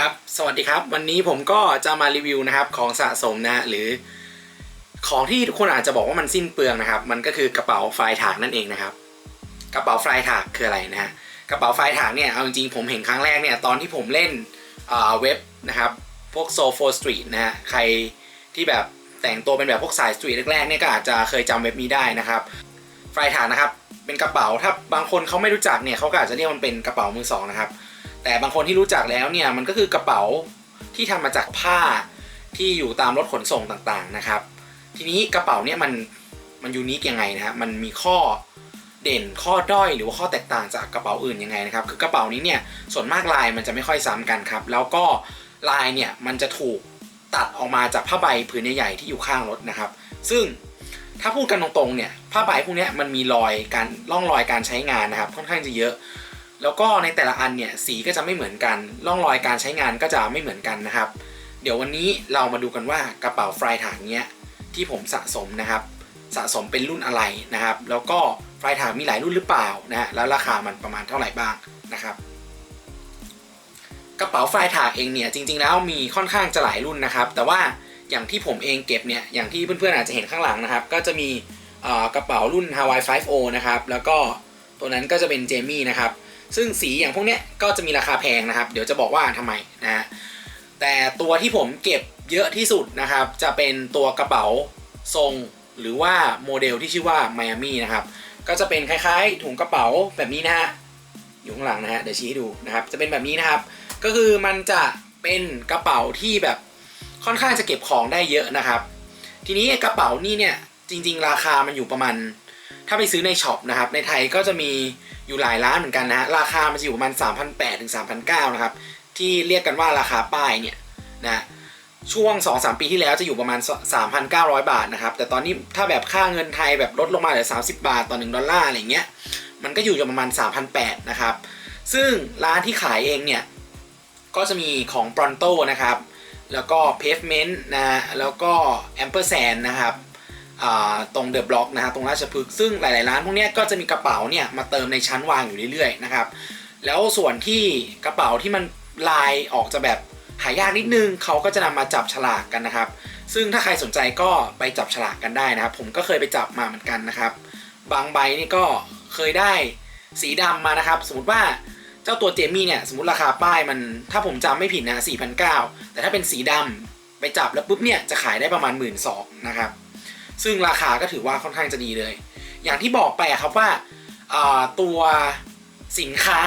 ครับ สวัสดีครับ วันนี้ผมก็จะมารีวิวนะครับของสะสมนะหรือ ของที่ทุกคนอาจจะบอกว่ามันสิ้นเปลืองนะครับ มันก็คือกระเป๋าไฟถากนั่นเองนะครับ กระเป๋าไฟถากคืออะไรนะฮะกระเป๋าไฟถากเนี่ยเอาจริงๆผมเห็นครั้งแรกเนี่ยตอนที่ผมเล่นเว็บนะครับ พวกโซโฟสตรีทนะฮะใครที่แบบแต่งตัวเป็นแบบพวกสายสตรีทแรกๆเนี่ยก็อาจจะเคยจำเว็บนี้ได้นะครับไฟถากนะครับเป็นกระเป๋าถ้าบางคนเขาไม่รู้จักเนี่ยเขาก็อาจจะเรียกมันเป็นกระเป๋ามือสองนะครับ แต่บางคนที่รู้จักแล้วเนี่ยมันก็คือกระเป๋าที่ทำมาจากผ้าที่อยู่ตามรถขนส่งต่างๆนะครับ ทีนี้กระเป๋าเนี่ยมันมันยูนิคยังไงนะฮะมันมีข้อเด่นข้อด้อยหรือว่าข้อแตกต่างจากกระเป๋าอื่นยังไงนะครับ คือกระเป๋านี้เนี่ยส่วนมากลายมันจะไม่ค่อยซ้ำกันครับ แล้วก็ลายเนี่ยมันจะถูกตัดออกมาจากผ้าใบผืนใหญ่ๆที่อยู่ข้างรถนะครับ ซึ่งถ้าพูดกันตรงๆเนี่ยผ้าใบพวกนี้มันมีรอยการร่องรอยการใช้งานนะครับ ค่อนข้างจะเยอะ แล้วก็ในแต่ละอันเนี่ยสีก็จะไม่เหมือนกันร่องรอยการใช้งานก็จะไม่เหมือนกันนะครับ เดี๋ยววันนี้เรามาดูกันว่ากระเป๋าฟรายถางเนี้ยที่ผมสะสมนะครับ สะสมเป็นรุ่นอะไรนะครับ แล้วก็ฟรายถางมีหลายรุ่นหรือเปล่านะฮะแล้วราคามันประมาณเท่าไหร่บ้างนะครับกระเป๋าฟรายถางเองเนี่ยจริงๆแล้วมีค่อนข้างจะหลายรุ่นนะครับ แต่ว่าอย่างที่ผมเองเก็บเนี่ยอย่างที่เพื่อนๆอาจจะเห็นข้างหลังนะครับ ก็จะมีกระเป๋ารุ่น Hawaii 5O นะครับแล้วก็ตัวนั้นก็จะเป็นเจมี่นะครับ ซึ่งสีอย่างพวกเนี้ยก็จะมีราคาแพงนะครับ เดี๋ยวจะบอกว่าทำไมนะฮะแต่ตัวที่ผมเก็บเยอะที่สุดนะครับ จะเป็นตัวกระเป๋าทรงหรือว่าโมเดลที่ชื่อว่า Miami นะครับ ก็จะเป็นคล้ายๆ ถุงกระเป๋าแบบนี้นะฮะอยู่ข้างหลังนะฮะเดี๋ยวชี้ให้ดูนะครับ จะเป็นแบบนี้นะครับ ก็คือมันจะเป็นกระเป๋าที่แบบค่อนข้างจะเก็บของได้เยอะนะครับ ทีนี้กระเป๋านี่เนี่ยจริง ๆ ราคามันอยู่ประมาณ ถ้าไปซื้อในช็อปนะครับ ในไทยก็จะมีอยู่หลายร้านเหมือนกันนะฮะ ราคามันจะอยู่ประมาณ 3,800ถึง3,900นะครับ ที่เรียกกันว่าราคาป้ายเนี่ยนะ ช่วง 2-3 ปีที่แล้วจะอยู่ประมาณ 3,900 บาทนะครับ แต่ตอนนี้ถ้าแบบค่าเงินไทยแบบลดลงมาเหลือ 30 บาทต่อ 1 ดอลลาร์อะไรเงี้ย มันก็อยู่ประมาณ 3,800นะครับ ซึ่งร้านที่ขายเองเนี่ย ก็จะมีของ Pronto นะครับ แล้วก็ Pavement นะ แล้วก็ Ampersand นะครับ ตรงเดอะบล็อกนะฮะตรงราชพฤกษ์ซึ่งหลาย ๆ ร้านพวกนี้ก็จะมีกระเป๋าเนี่ยมาเติมในชั้นวางอยู่เรื่อย ๆ นะครับ แล้วส่วนที่กระเป๋าที่มันลายออกจะแบบหายากนิดนึงเขาก็จะนำมาจับฉลากกันนะครับ ซึ่งถ้าใครสนใจก็ไปจับฉลากกันได้นะครับ ผมก็เคยไปจับมาเหมือนกันนะครับ บางใบนี่ก็เคยได้สีดำมานะครับ สมมติว่าเจ้าตัวเจมี่เนี่ยสมมติราคาป้ายมันถ้าผมจำไม่ผิดนะ4,900แต่ถ้าเป็นสีดำไปจับแล้วปุ๊บเนี่ยจะขายได้ประมาณ 1 2ื่นนะครับ ซึ่งราคาก็ถือว่าค่อนข้างจะดีเลย อย่างที่บอกไปครับว่าตัวสินค้า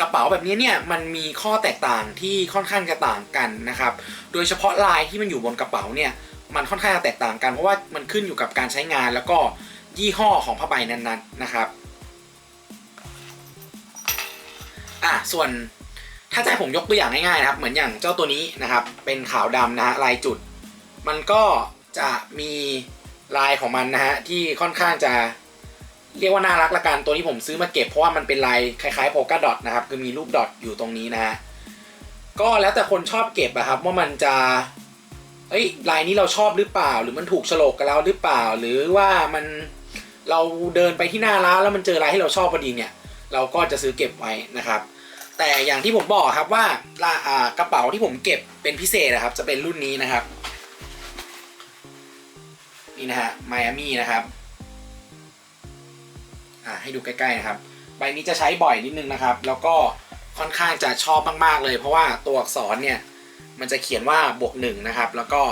กระเป๋าแบบนี้เนี่ยมันมีข้อแตกต่างที่ค่อนข้างจะต่างกันนะครับ โดยเฉพาะลายที่มันอยู่บนกระเป๋าเนี่ยมันค่อนข้างจะแตกต่างกันเพราะว่ามันขึ้นอยู่กับการใช้งานแล้วก็ยี่ห้อของผ้าใบนั้นๆนะครับอะส่วนถ้าจะให้ผมยกตัวอย่างง่ายๆนะครับ เหมือนอย่างเจ้าตัวนี้นะครับ เป็นขาวดำนะฮะลายจุด มันก็จะมี ลายของมันนะฮะที่ค่อนข้างจะเรียกว่าน่ารักละกันตัวนี้ผมซื้อมาเก็บเพราะว่ามันเป็นลายคล้ายๆโพกาดอทนะครับคือมีรูปดอทอยู่ตรงนี้นะฮะก็แล้วแต่คนชอบเก็บอะครับว่ามันจะเอ้ยลายนี้เราชอบหรือเปล่า หรือมันถูกฉลกกับเราหรือเปล่า หรือว่ามันเราเดินไปที่หน้าร้านแล้วมันเจอลายที่เราชอบพอดีเนี่ย เราก็จะซื้อเก็บไว้นะครับ แต่อย่างที่ผมบอกครับว่าลากระเป๋าที่ผมเก็บเป็นพิเศษนะครับ จะเป็นรุ่นนี้นะครับ นี่นะฮะไมอามี่นะครับอ่าให้ดูใกล้ๆนะครับ ใบนี้จะใช้บ่อยนิดนึงนะครับ แล้วก็ค่อนข้างจะชอบมากๆเลย เพราะว่าตัวอักษรเนี่ยมันจะเขียนว่าบวกหนึ่งนะครับ แล้วก็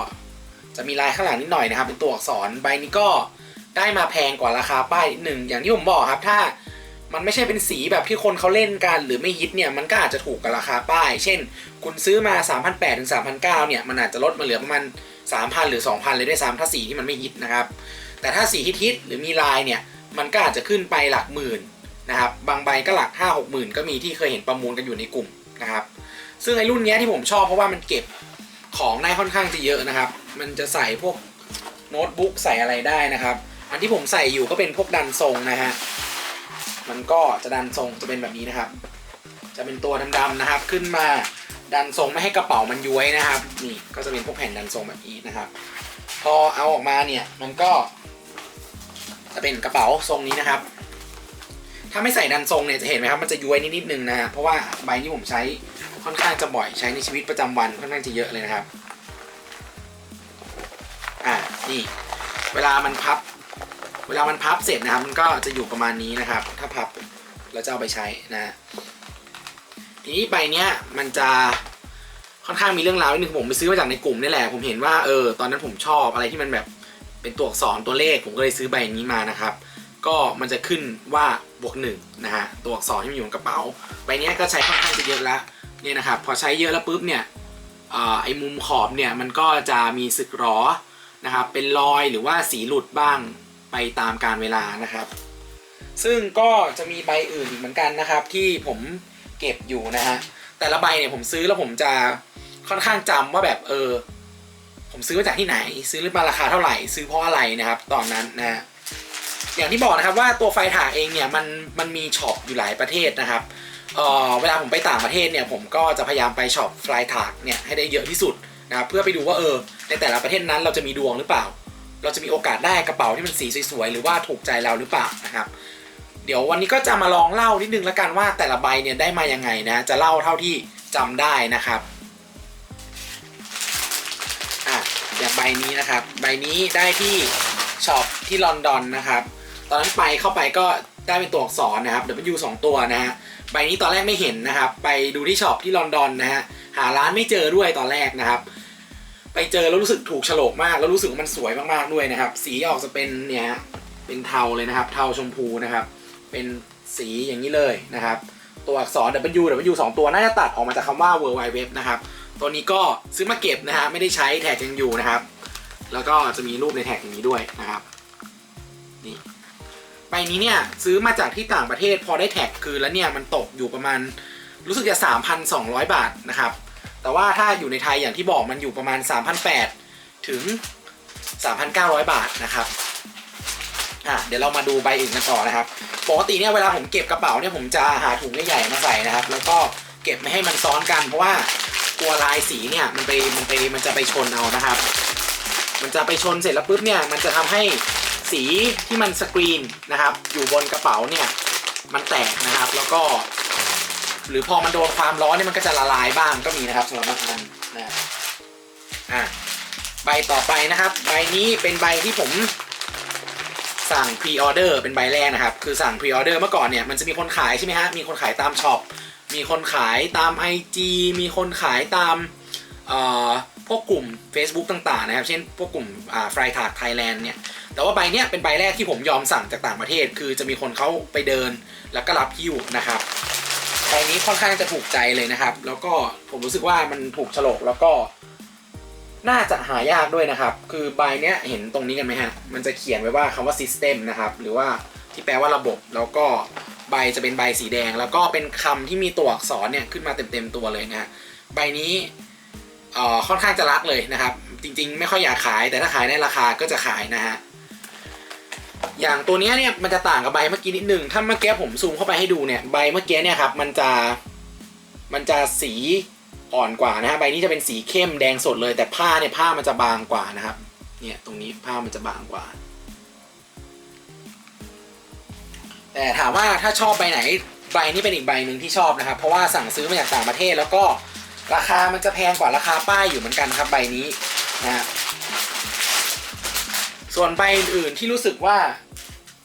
จะมีลายข้างหลังนิดหน่อยนะครับ เป็นตัวอักษรใบนี้ก็ได้มาแพงกว่าราคาป้ายหนึ่งอย่างที่ผมบอกครับถ้ามันไม่ใช่เป็นสีแบบที่คนเขาเล่นกันหรือไม่ฮิตเนี่ยมันก็อาจจะถูกกับราคาป้าย เช่น คุณซื้อมา 3,800ถึง3,900เนี่ยมันอาจจะลดมาเหลือประมาณ 3,000 หรือ 2,000 เลยด้วยซ้ำถ้าสีที่มันไม่ฮิตนะครับ แต่ถ้าสีฮิตๆหรือมีลายเนี่ย มันก็อาจจะขึ้นไปหลักหมื่นนะครับ บางใบก็หลัก 5 6 หมื่นก็มีที่เคยเห็นประมูลกันอยู่ในกลุ่มนะครับ ซึ่งไอ้รุ่นนี้ที่ผมชอบเพราะว่ามันเก็บของได้ค่อนข้างจะเยอะนะครับ มันจะใส่พวกโน้ตบุ๊กใส่อะไรได้นะครับ อันที่ผมใส่อยู่ก็เป็นพวกดันทรงนะฮะ มันก็จะดันทรงจะเป็นแบบนี้นะครับ จะเป็นตัวดำๆนะครับขึ้นมา ดันทรงไม่ให้กระเป๋ามันย้วยนะครับ นี่ก็จะเป็นพวกแผ่นดันทรงแบบนี้นะครับ พอเอาออกมาเนี่ยมันก็ จะเป็นกระเป๋าทรงนี้นะครับ ถ้าไม่ใส่ดันทรงเนี่ยจะเห็นไหมครับมันจะย้วยนิดๆนึงนะฮะเพราะว่าใบที่ผมใช้ค่อนข้างจะบ่อยใช้ในชีวิตประจำวันค่อนข้างจะเยอะเลยนะครับอ่านี่เวลามันพับ เวลามันพับเสร็จนะครับ มันก็จะอยู่ประมาณนี้นะครับ ถ้าพับแล้วจะเอาไปใช้นะ ทีนี้ใบเนี้ยมันจะค่อนข้างมีเรื่องราวนิดนึงผมไปซื้อมาจากในกลุ่มนี่แหละ ผมเห็นว่าเออตอนนั้นผมชอบอะไรที่มันแบบเป็นตัวอักษรตัวเลขผมก็เลยซื้อใบนี้มานะครับ ก็มันจะขึ้นว่าบวกหนึ่งนะฮะตัวอักษรที่มันอยู่ในกระเป๋าใบนี้ก็ใช้ค่อนข้างจะเยอะแล้วเนี่ยนะครับพอใช้เยอะแล้วปุ๊บเนี่ยออไอ้มุมขอบเนี่ยมันก็จะมีสึกหรอนะครับเป็นรอยหรือว่าสีหลุดบ้างไปตามการเวลานะครับ ซึ่งก็จะมีใบอื่นอีกเหมือนกันนะครับที่ผม เก็บอยู่นะฮะแต่ละใบเนี่ยผมซื้อแล้วผมจะค่อนข้างจำว่าแบบเออ ผมซื้อมาจากที่ไหน ซื้อมาราคาเท่าไหร่ ซื้อเพราะอะไรนะครับ ตอนนั้นนะอย่างที่บอกนะครับว่าตัวไฟถากเองเนี่ยมันมันมีช็อปอยู่หลายประเทศนะครับเอ่อเวลาผมไปต่างประเทศเนี่ยผมก็จะพยายามไปช็อปไฟถากเนี่ยให้ได้เยอะที่สุดนะครับเพื่อไปดูว่าเออในแต่ละประเทศนั้นเราจะมีดวงหรือเปล่า เราจะมีโอกาสได้กระเป๋าที่มันสีสวยๆหรือว่าถูกใจเราหรือเปล่านะครับ เดี๋ยววันนี้ก็จะมาลองเล่านิดนึงแล้วกันว่าแต่ละใบเนี่ยได้มายังไงนะ จะเล่าเท่าที่จำได้นะครับอะอย่างใบนี้นะครับ ใบนี้ได้ที่ช็อปที่ลอนดอนนะครับ ตอนนั้นไปเข้าไปก็ได้เป็นตัวอักษรนะครับ W สองตัวนะฮะใบนี้ตอนแรกไม่เห็นนะครับ ไปดูที่ช็อปที่ลอนดอนนะฮะหาร้านไม่เจอด้วยตอนแรกนะครับ ไปเจอแล้วรู้สึกถูกฉลกมากแล้วรู้สึกว่ามันสวยมากๆด้วยนะครับ สีออกจะเป็นเนี่ยเป็นเทาเลยนะครับ เทาชมพูนะครับ เป็นสีอย่างนี้เลยนะครับ ตัวอักษร W W 2ตัวน่าจะตัดออกมาจากคำว่า World Wide Web นะครับ ตัวนี้ก็ซื้อมาเก็บนะฮะไม่ได้ใช้แท็กยังอยู่นะครับ แล้วก็จะมีรูปในแท็กอย่างนี้ด้วยนะครับนี่ใบนี้เนี่ยซื้อมาจากที่ต่างประเทศพอได้แท็กคืนแล้วเนี่ยมันตกอยู่ประมาณรู้สึกจะ 3,200 บาทนะครับ แต่ว่าถ้าอยู่ในไทยอย่างที่บอกมันอยู่ประมาณ 3,800 ถึง 3,900 บาทนะครับ อะเดี๋ยวเรามาดูใบอื่นกันต่อนะครับปกติเนี่ยเวลาผมเก็บกระเป๋าเนี่ยผมจะหาถุงใหญ่ๆมาใส่นะครับ แล้วก็เก็บไม่ให้มันซ้อนกัน เพราะว่าตัวลายสีเนี่ยมันไปมันไปมันจะไปชนเอานะครับ มันจะไปชนเสร็จแล้วปุ๊บเนี่ยมันจะทำให้สีที่มันสกรีนนะครับ อยู่บนกระเป๋าเนี่ยมันแตกนะครับแล้วก็ หรือพอมันโดนความร้อนเนี่ยมันก็จะละลายบ้างก็มีนะครับสำหรับบางอันนะอะใบต่อไปนะครับ ใบนี้เป็นใบที่ผม สั่งพรีออเดอร์เป็นใบแรกนะครับ คือสั่งพรีออเดอร์เมื่อก่อนเนี่ยมันจะมีคนขายใช่ไหมฮะ มีคนขายตามช็อป มีคนขายตาม IG มีคนขายตามพวกกลุ่ม Facebook ต่างๆนะครับ เช่นพวกกลุ่มฟรายทาร์ไทยแลนด์เนี่ย แต่ว่าใบเนี้ยเป็นใบแรกที่ผมยอมสั่งจากต่างประเทศ คือจะมีคนเขาไปเดินแล้วก็รับหิ้วนะครับใบนี้ค่อนข้างจะถูกใจเลยนะครับ แล้วก็ผมรู้สึกว่ามันถูกฉลกแล้วก็ น่าจะหายากด้วยนะครับ คือใบเนี้ยเห็นตรงนี้กันไหมฮะ มันจะเขียนไว้ว่าคำว่า system นะครับ หรือว่าที่แปลว่าระบบ แล้วก็ใบจะเป็นใบสีแดง แล้วก็เป็นคำที่มีตัวอักษรเนี่ยขึ้นมาเต็มๆตัวเลยนะฮะใบนี้เอ่อค่อนข้างจะรักเลยนะครับ จริงๆ ไม่ค่อยอยากขาย แต่ถ้าขายในราคาก็จะขายนะฮะ อย่างตัวเนี้ยเนี่ยมันจะต่างกับใบเมื่อกี้นิดนึง ถ้าเมื่อกี้ผมซูมเข้าไปให้ดูเนี่ย ใบเมื่อกี้เนี่ยครับมันจะมันจะสี อ่อนกว่านะฮะใบนี้จะเป็นสีเข้มแดงสดเลยแต่ผ้าเนี่ยผ้ามันจะบางกว่านะครับ เนี่ยตรงนี้ผ้ามันจะบางกว่า แต่ถามว่าถ้าชอบใบไหนใบนี้เป็นอีกใบหนึ่งที่ชอบนะครับ เพราะว่าสั่งซื้อมาจากต่างประเทศแล้วก็ราคามันจะแพงกว่าราคาป้ายอยู่เหมือนกันครับใบนี้นะฮะส่วนใบอื่นๆที่รู้สึกว่า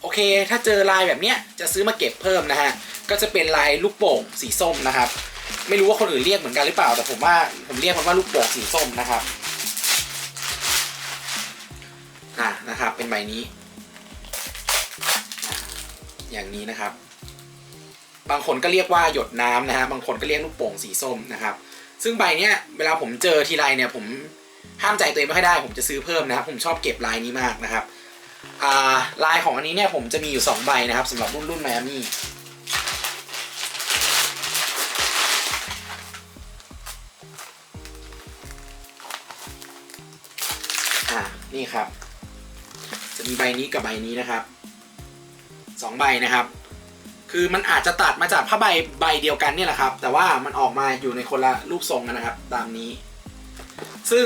โอเค ถ้าเจอลายแบบเนี้ยจะซื้อมาเก็บเพิ่มนะฮะก็จะเป็นลายลูกโป่งสีส้มนะครับ ไม่รู้ว่าคนอื่นเรียกเหมือนกันหรือเปล่า แต่ผมว่าผมเรียกมันว่าลูกโป่งสีส้มนะครับอะนะครับ เป็นใบนี้ อย่างนี้นะครับ บางคนก็เรียกว่าหยดน้ำนะฮะบางคนก็เรียกลูกโป่งสีส้มนะครับ ซึ่งใบเนี้ยเวลาผมเจอทีไรเนี่ยผมห้ามใจตัวเองไม่ค่อยได้ ผมจะซื้อเพิ่มนะครับ ผมชอบเก็บลายนี้มากนะครับอ่าลายของอันนี้เนี่ยผมจะมีอยู่ 2 ใบนะครับสำหรับรุ่นรุ่นไมอามี่ นี่ครับ จะมีใบนี้กับใบนี้นะครับสองใบนะครับ คือมันอาจจะตัดมาจากผ้าใบใบเดียวกันเนี่ยแหละครับ แต่ว่ามันออกมาอยู่ในคนละรูปทรงกันนะครับ ตามนี้ ซึ่ง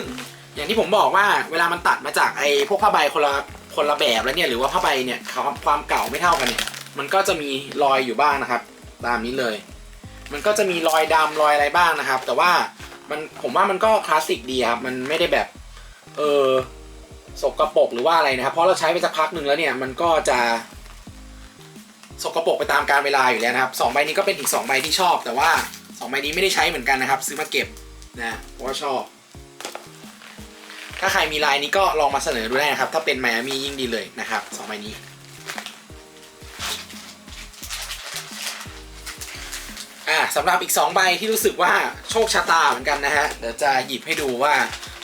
อย่างที่ผมบอกว่าเวลามันตัดมาจากไอ้พวกผ้าใบคนละคนละแบบแล้วเนี่ยหรือว่าผ้าใบเนี่ยความความเก่าไม่เท่ากันเนี่ยมันก็จะมีรอยอยู่บ้างนะครับ ตามนี้เลย มันก็จะมีรอยดำรอยอะไรบ้างนะครับ แต่ว่ามันผมว่ามันก็คลาสสิกดีครับ มันไม่ได้แบบ เออ สกรปรกหรือว่าอะไรนะครับเพราะเราใช้ไปสักพักหนึ่งแล้วเนี่ยมันก็จะสกรปรกไปตามการเวลาอยู่แล้วนะครับสองใบนี้ก็เป็นอีกสองใบที่ชอบ แต่ว่าสองใบนี้ไม่ได้ใช้เหมือนกันนะครับ ซื้อมาเก็บนะเพราะว่าชอบ ถ้าใครมีลายนี้ก็ลองมาเสนอดูได้นะครับ ถ้าเป็นไมอามี่ยิ่งดีเลยนะครับสองใบนี้อ่าสำหรับอีก2ใบที่รู้สึกว่าโชคชะตาเหมือนกันนะฮะเดี๋ยวจะหยิบให้ดูว่า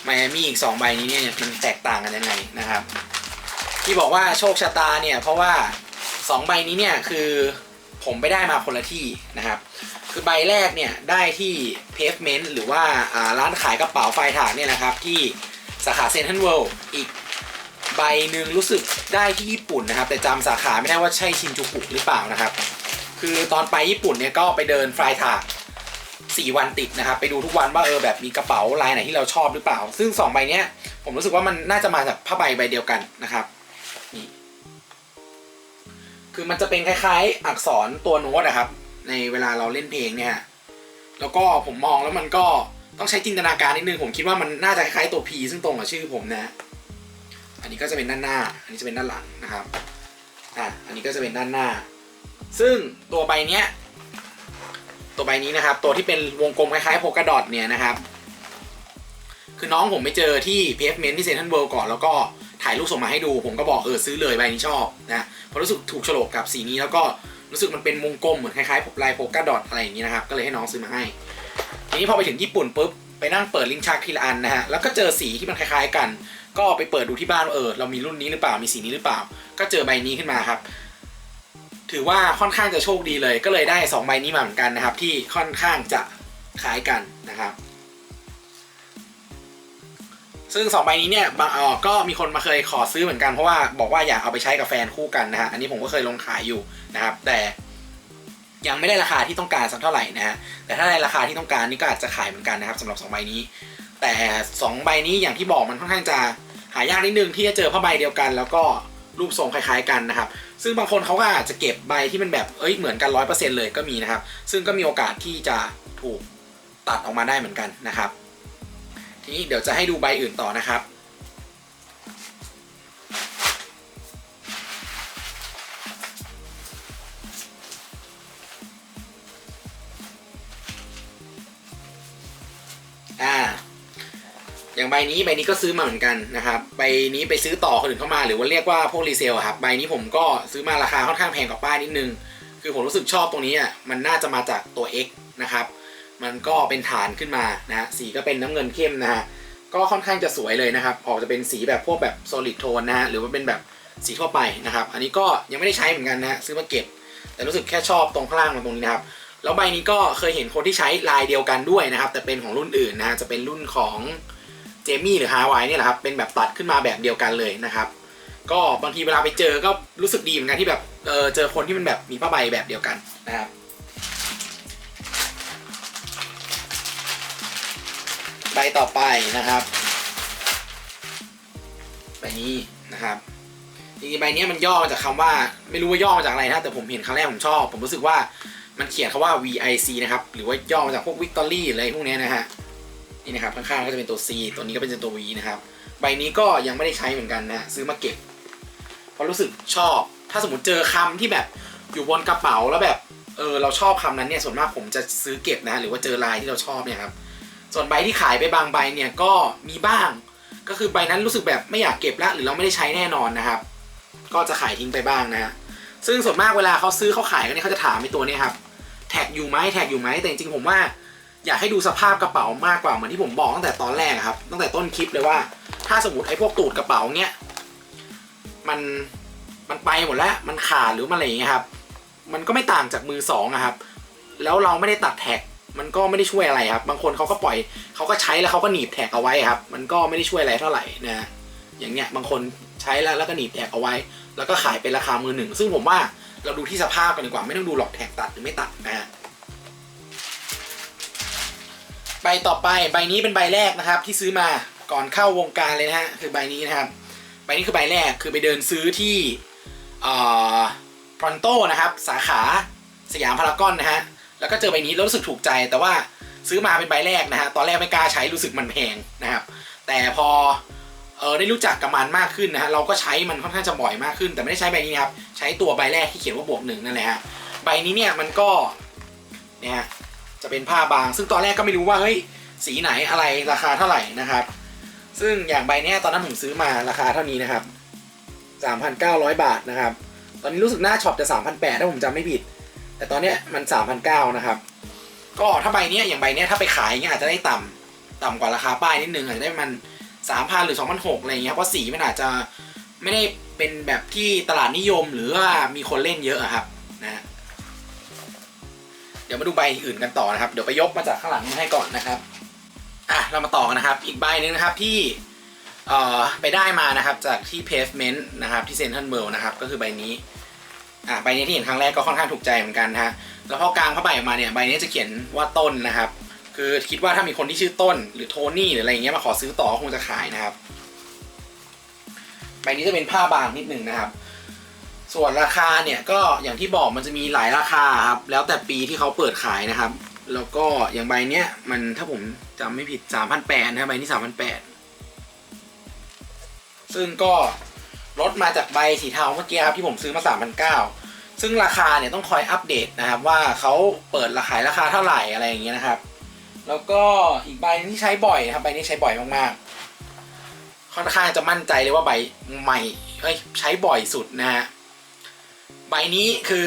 ไมอามี่อีก 2 ใบนี้เนี่ยมันแตกต่างกันยังไงนะครับ ที่บอกว่าโชคชะตาเนี่ยเพราะว่า 2 ใบนี้เนี่ยคือผมไปได้มาคนละที่นะครับ คือใบแรกเนี่ยได้ที่เพฟเมนต์หรือว่าร้านขายกระเป๋าไฟถานเนี่ยนะครับ ที่สาขาเซนทันเวิลด์อีกใบหนึ่งรู้สึกได้ที่ญี่ปุ่นนะครับ แต่จำสาขาไม่ได้ว่าใช่ชินจูกุหรือเปล่านะครับ คือตอนไปญี่ปุ่นเนี่ยก็ไปเดินไฟถาก 4 วันติดนะครับ ไปดูทุกวันว่าเออแบบมีกระเป๋าลายไหนที่เราชอบหรือเปล่า ซึ่ง 2 ใบเนี้ยผมรู้สึกว่ามันน่าจะมาจากผ้าใบใบเดียวกันนะครับนี่คือมันจะเป็นคล้ายๆ อักษรตัวโน้ตนะครับ ในเวลาเราเล่นเพลงเนี่ย แล้วก็ผมมองแล้วมันก็ต้องใช้จินตนาการนิดนึงผมคิดว่ามันน่าจะคล้ายๆตัว P ซึ่งตรงกับชื่อผมนะ อันนี้ก็จะเป็นด้านหน้า อันนี้จะเป็นด้านหลังนะครับอะอันนี้ก็จะเป็นด้านหน้า ซึ่งตัวใบเนี้ย ตัวใบนี้นะครับ ตัวที่เป็นวงกลมคล้ายๆโพกาดอทเนี่ยนะครับ คือน้องผมไปเจอที่เพฟเมนที่เซนทรัลเวิลด์ก่อนแล้วก็ถ่ายรูปส่งมาให้ดู ผมก็บอกเออซื้อเลยใบนี้ชอบนะเพราะรู้สึกถูกโฉลกกับสีนี้แล้วก็รู้สึกมันเป็นวงกลมเหมือนคล้ายๆลายโพกาดอทอะไรอย่างนี้นะครับ ก็เลยให้น้องซื้อมาให้ ทีนี้พอไปถึงญี่ปุ่นปุ๊บไปนั่งเปิดลิ้นชักทีละอันนะฮะแล้วก็เจอสีที่มันคล้าย ๆ กัน ก็ไปเปิดดูที่บ้านเออเรามีรุ่นนี้หรือเปล่ามีสีนี้หรือเปล่า ก็เจอใบนี้ขึ้นมาครับ ถือว่าค่อนข้างจะโชคดีเลย ก็เลยได้ 2 ใบนี้มาเหมือนกันนะครับ ที่ค่อนข้างจะคล้ายกันนะครับ ซึ่ง 2 ใบนี้เนี่ยบางออก็มีคนมาเคยขอซื้อเหมือนกันเพราะว่าบอกว่าอยากเอาไปใช้กับแฟนคู่กันนะฮะอันนี้ผมก็เคยลงขายอยู่นะครับ แต่ยังไม่ได้ราคาที่ต้องการสักเท่าไหร่นะฮะแต่ถ้าในราคาที่ต้องการนี่ก็อาจจะขายเหมือนกันนะครับสำหรับ2ใบนี้ แต่ 2 ใบนี้อย่างที่บอกมันค่อนข้างจะหายากนิดนึงที่จะเจอผ้าใบเดียวกัน แล้วก็ รูปทรงคล้ายๆกันนะครับ ซึ่งบางคนเขาก็อาจจะเก็บใบที่มันแบบเอ้ยเหมือนกันร้อยเปอร์เซ็นต์เลยก็มีนะครับ ซึ่งก็มีโอกาสที่จะถูกตัดออกมาได้เหมือนกันนะครับ ทีนี้เดี๋ยวจะให้ดูใบอื่นต่อนะครับ อย่างใบนี้ใบนี้ก็ซื้อมาเหมือนกันนะครับใบนี้ไปซื้อต่อคนอื่นเข้ามา หรือว่าเรียกว่าพวกรีเซลครับใบนี้ผมก็ซื้อมาราคาค่อนข้างแพงกว่าป้ายนิดนึง คือผมรู้สึกชอบตรงนี้อะมันน่าจะมาจากตัว X นะครับมันก็เป็นฐานขึ้นมานะฮะสีก็เป็นน้ำเงินเข้มนะฮะก็ค่อนข้างจะสวยเลยนะครับ ออกจะเป็นสีแบบพวกแบบ solid tone นะฮะหรือว่าเป็นแบบสีทั่วไปนะครับ อันนี้ก็ยังไม่ได้ใช้เหมือนกันนะฮะซื้อมาเก็บ แต่รู้สึกแค่ชอบตรงข้างล่างตรงนี้นะครับแล้วใบนี้ก็เคยเห็นคนที่ใช้ลายเดียวกันด้วยนะครับ แต่เป็นของรุ่นอื่นนะฮะจะเป็นรุ่นของ เจมี่หรือฮาวายเนี่ยแหละครับเป็นแบบตัดขึ้นมาแบบเดียวกันเลยนะครับก็บางทีเวลาไปเจอก็รู้สึกดีเหมือนกันที่แบบเออเจอคนที่มันแบบมีผ้าใบแบบเดียวกันนะครับใบต่อไปนะครับใบนี้นะครับจริงๆใบนี้มันย่อมาจากคำว่าไม่รู้ว่าย่อมาจากอะไรนะแต่ผมเห็นครั้งแรกผมชอบ ผมรู้สึกว่ามันเขียนคำว่า VIC นะครับหรือว่าย่อมาจากพวก Victory อะไรพวกเนี้ยนะฮะ นี่นะครับข้างๆก็จะเป็นตัว C ตัวนี้ก็เป็นตัว V นะครับใบนี้ก็ยังไม่ได้ใช้เหมือนกันนะซื้อมาเก็บเพราะรู้สึกชอบ ถ้าสมมติเจอคำที่แบบอยู่บนกระเป๋าแล้วแบบเออเราชอบคำนั้นเนี่ยส่วนมากผมจะซื้อเก็บนะหรือว่าเจอลายที่เราชอบเนี่ยครับส่วนใบที่ขายไปบางใบเนี่ยก็มีบ้าง ก็คือใบนั้นรู้สึกแบบไม่อยากเก็บแล้วหรือเราไม่ได้ใช้แน่นอนนะครับ ก็จะขายทิ้งไปบ้างนะซึ่งส่วนมากเวลาเขาซื้อเขาขายกันเนี่ยเขาจะถามในตัวเนี้ครับแท็กอยู่ไหมแท็กอยู่ไหมแต่จริงๆผมว่า อยากให้ดูสภาพกระเป๋ามากกว่าเหมือนที่ผมบอกตั้งแต่ตอนแรกครับตั้งแต่ต้นคลิปเลยว่า ถ้าสมมติไอ้พวกตูดกระเป๋าเนี้ยมันมันไปหมดแล้วมันขาดหรือมันอะไรอย่างเงี้ยครับ มันก็ไม่ต่างจากมือสองอะครับ แล้วเราไม่ได้ตัดแท็กมันก็ไม่ได้ช่วยอะไรครับ บางคนเขาก็ปล่อยเขาก็ใช้แล้วเขาก็หนีบแท็กเอาไว้ครับ มันก็ไม่ได้ช่วยอะไรเท่าไหร่นะอย่างเงี้ยบางคนใช้แล้วแล้วก็หนีบแท็กเอาไว้ แล้วก็ขายเป็นราคามือหนึ่งซึ่งผมว่าเราดูที่สภาพกันดีกว่าไม่ต้องดูหรอกแท็กตัดหรือไม่ตัดนะฮะ บต่อไปใบนี้เป็นใบแรกนะครับ ที่ซื้อมาก่อนเข้าวงการเลยนะฮะคือใบนี้นะครับใบนี้คือใบแรกคือไปเดินซื้อที่อ่อพรอนโตนะครับ สาขาสยามพารากอนนะฮะแล้วก็เจอใบนี้แล้วรู้สึกถูกใจ แต่ว่าซื้อมาเป็นใบแรกนะฮะตอนแรกไม่กล้าใช้รู้สึกมันแพงนะครับ แต่พอเออได้รู้จักกับมันมากขึ้นนะฮะเราก็ใช้มันค่อนข้างจะบ่อยมากขึ้น แต่ไม่ได้ใช้ใบนี้นะครับใช้ตัวใบแรกที่เขียนว่าบวกหนึ่งนั่นแหละฮะใบนี้เนี่ยมันก็เนี่ยฮะ จะเป็นผ้าบาง ซึ่งตอนแรกก็ไม่รู้ว่าเฮ้ยสีไหนอะไรราคาเท่าไหร่นะครับ ซึ่งอย่างใบนี้ตอนนั้นผมซื้อมาราคาเท่านี้นะครับ 3,900 บาทนะครับ ตอนนี้รู้สึกหน้าช็อปจะ3,800ถ้าผมจำไม่ผิด แต่ตอนเนี้ยมัน 3,900นะครับ ก็ถ้าใบนี้อย่างใบนี้ถ้าไปขายเงี้ยอาจจะได้ต่ำต่ำกว่าราคาป้ายนิดนึงอาจจะได้มัน3,000หรือ2,600อะไรเงี้ยเพราะสีมันอาจจะไม่ได้เป็นแบบที่ตลาดนิยมหรือว่ามีคนเล่นเยอะครับนะ เดี๋ยวมาดูใบอื่นกันต่อนะครับ เดี๋ยวไปยกมาจากข้างหลังมาให้ก่อนนะครับอะเรามาต่อกันนะครับ อีกใบหนึ่งนะครับที่เอ่อไปได้มานะครับจากที่ pavement นะครับที่เซนทรัลเวิลนะครับก็คือใบนี้อะใบนี้ที่เห็นครั้งแรกก็ค่อนข้างถูกใจเหมือนกันนะฮะแล้วพอกลางผ้าใบออกมาเนี่ยใบนี้จะเขียนว่าต้นนะครับ คือคิดว่าถ้ามีคนที่ชื่อต้น หรือโทนี่หรืออะไรเงี้ยมาขอซื้อต่อก็คงจะขายนะครับใบนี้จะเป็นผ้าบางนิดหนึ่งนะครับ ส่วนราคาเนี่ยก็อย่างที่บอกมันจะมีหลายราคาครับแล้วแต่ปีที่เขาเปิดขายนะครับ แล้วก็อย่างใบเนี้ยมันถ้าผมจำไม่ผิด 3,800นะใบนี้3,800ซึ่งก็ลดมาจากใบสีเทาเมื่อกี้ครับที่ผมซื้อมา3,900ซึ่งราคาเนี่ยต้องคอยอัปเดตนะครับว่าเขาเปิดราคายราคาเท่าไหร่อะไรอย่างเงี้ยนะครับ แล้วก็อีกใบที่ใช้บ่อยนะครับใบนี้ใช้บ่อยมากๆค่อนข้างจะมั่นใจเลยว่าใบใหม่ใช้บ่อยสุดนะฮะ ใบนี้คือ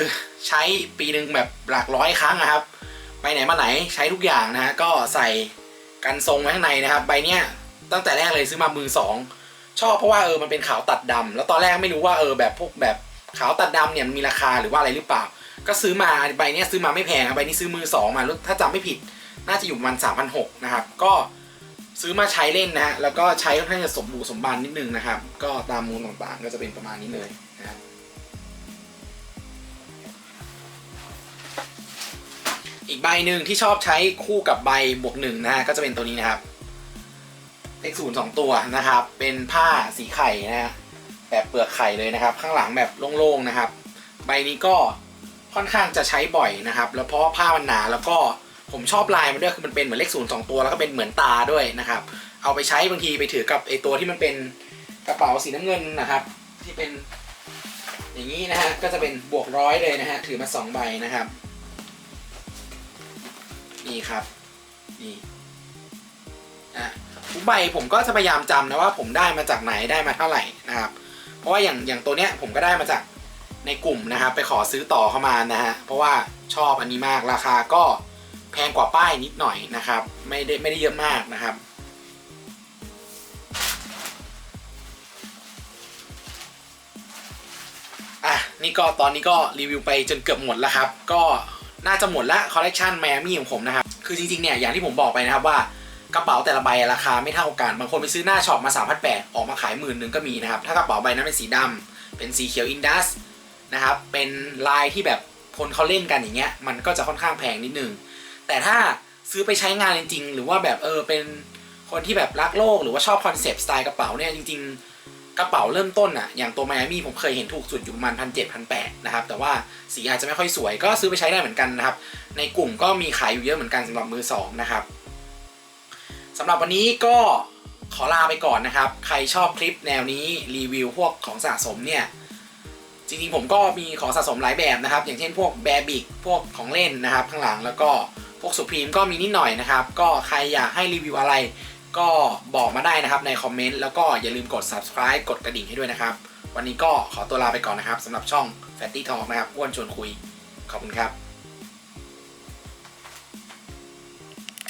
ใช้ปีหนึ่งแบบหลักร้อยครั้งนะครับ ไปไหนมาไหนใช้ทุกอย่างนะฮะก็ใส่กันทรงไว้ข้างในนะครับ ใบเนี้ยตั้งแต่แรกเลยซื้อมามือสองชอบเพราะว่าเออมันเป็นขาวตัดดำแล้วตอนแรกไม่รู้ว่าเออแบบพวกแบบขาวตัดดำเนี่ยมันมีราคาหรือว่าอะไรหรือเปล่า ก็ซื้อมาใบเนี้ยซื้อมาไม่แพงใบนี้ซื้อมือสองมาถ้าจำไม่ผิดน่าจะอยู่ประมาณสามพันหกนะครับ ก็ซื้อมาใช้เล่นนะฮะ แล้วก็ใช้ค่อนข้างจะสมบูรณ์สมบันนิดนึงนะครับ ก็ตามมูลต่างๆ ก็จะเป็นประมาณนี้เลย อีกใบหนึ่งที่ชอบใช้คู่กับใบบวกหนึ่งนะฮะก็จะเป็นตัวนี้นะครับเลขศูนย์สองตัวนะครับ เป็นผ้าสีไข่นะฮะแบบเปลือกไข่เลยนะครับ ข้างหลังแบบโล่งๆนะครับ ใบนี้ก็ค่อนข้างจะใช้บ่อยนะครับ แล้วเพราะผ้ามันหนาแล้วก็ผมชอบลายมันด้วยคือมันเป็นเหมือนเลขศูนย์สองตัวแล้วก็เป็นเหมือนตาด้วยนะครับ เอาไปใช้บางทีไปถือกับไอตัวที่มันเป็นกระเป๋าสีน้ำเงินนะครับ ที่เป็นอย่างนี้นะฮะก็จะเป็นบวกร้อยเลยนะฮะถือมาสองใบนะครับ นี่ครับ นี่อะทุกใบผมก็จะพยายามจำนะว่าผมได้มาจากไหนได้มาเท่าไหร่นะครับ เพราะว่าอย่างอย่างตัวเนี้ยผมก็ได้มาจากในกลุ่มนะครับ ไปขอซื้อต่อเข้ามานะฮะเพราะว่าชอบอันนี้มากราคาก็แพงกว่าป้ายนิดหน่อยนะครับ ไม่ได้ไม่ได้เยอะมากนะครับอะนี่ก็ตอนนี้ก็รีวิวไปจนเกือบหมดแล้วครับ ก็น่าจะหมดละคอลเลกชันแมมี่ของผมนะครับ คือจริงๆเนี่ยอย่างที่ผมบอกไปนะครับว่ากระเป๋าแต่ละใบราคาไม่เท่ากัน บางคนไปซื้อหน้าช็อปมา3 8 0 0ออกมาขายหมื่นหนึ่งก็มีนะครับ ถ้ากระเป๋าใบนั้นเป็นสีดำเป็นสีเขียวอินดัสนะครับ เป็นลายที่แบบคนเขาเล่นกันอย่างเงี้ย มันก็จะค่อนข้างแพงนิดนึง แต่ถ้าซื้อไปใช้งานจริง ๆ หรือว่าแบบเออเป็นคนที่แบบรักโลกหรือว่าชอบคอนเซปต์สไตล์กระเป๋าเนี่ยจริง ๆ กระเป๋าเริ่มต้นอะอย่างตัวไมอามี่ผมเคยเห็นถูกสุดอยู่ประมาณพันเจ็ดพันแปดนะครับแต่ว่าสีอาจจะไม่ค่อยสวยก็ซื้อไปใช้ได้เหมือนกันนะครับ ในกลุ่มก็มีขายอยู่เยอะเหมือนกันสำหรับมือสองนะครับสำหรับวันนี้ก็ขอลาไปก่อนนะครับ ใครชอบคลิปแนวนี้รีวิวพวกของสะสมเนี่ยจริงๆผมก็มีของสะสมหลายแบบนะครับ อย่างเช่นพวกแบบิกพวกของเล่นนะครับ ข้างหลังแล้วก็พวกสุพรีมก็มีนิดหน่อยนะครับ ก็ใครอยากให้รีวิวอะไร ก็บอกมาได้นะครับในคอมเมนต์แล้วก็อย่าลืมกด subscribe กดกระดิ่งให้ด้วยนะครับ วันนี้ก็ขอตัวลาไปก่อนนะครับสำหรับช่องแฟตตี้ทองนะครับอ้วนชวนคุย ขอบคุณครับ